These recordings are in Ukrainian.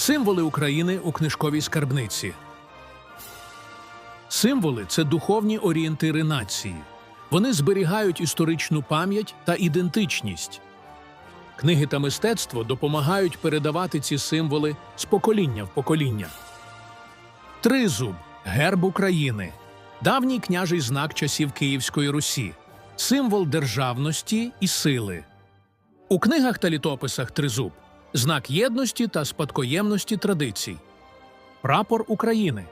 Символи України у книжковій скарбниці. Символи це духовні орієнтири нації. Вони зберігають історичну пам'ять та ідентичність. Книги та мистецтво допомагають передавати ці символи з покоління в покоління. Тризуб герб України, давній княжий знак часів Київської Русі, символ державності і сили. У книгах та літописах тризуб знак єдності та спадкоємності традицій. Прапор України,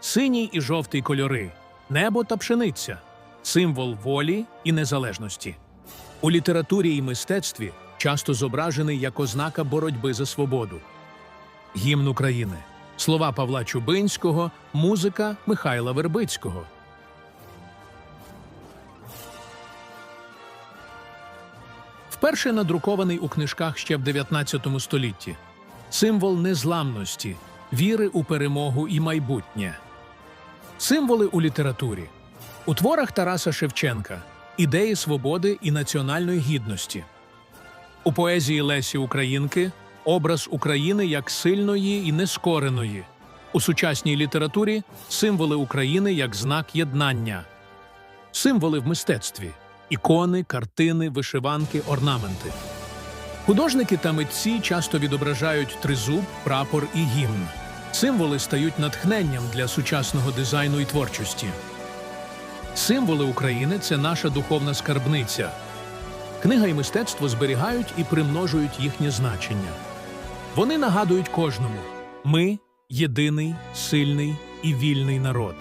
синій і жовтий кольори, небо та пшениця, символ волі і незалежності. У літературі і мистецтві часто зображений як ознака боротьби за свободу. Гімн України, слова Павла Чубинського, музика Михайла Вербицького. Вперше надрукований у книжках ще в 19 столітті. Символ незламності, віри у перемогу і майбутнє. Символи у літературі. У творах Тараса Шевченка ідеї свободи і національної гідності. У поезії Лесі Українки образ України як сильної і нескореної. У сучасній літературі символи України як знак єднання. Символи в мистецтві ікони, картини, вишиванки, орнаменти. Художники та митці часто відображають тризуб, прапор і гімн. Символи стають натхненням для сучасного дизайну і творчості. Символи України це наша духовна скарбниця. Книга і мистецтво зберігають і примножують їхнє значення. Вони нагадують кожному: ми єдиний, сильний і вільний народ.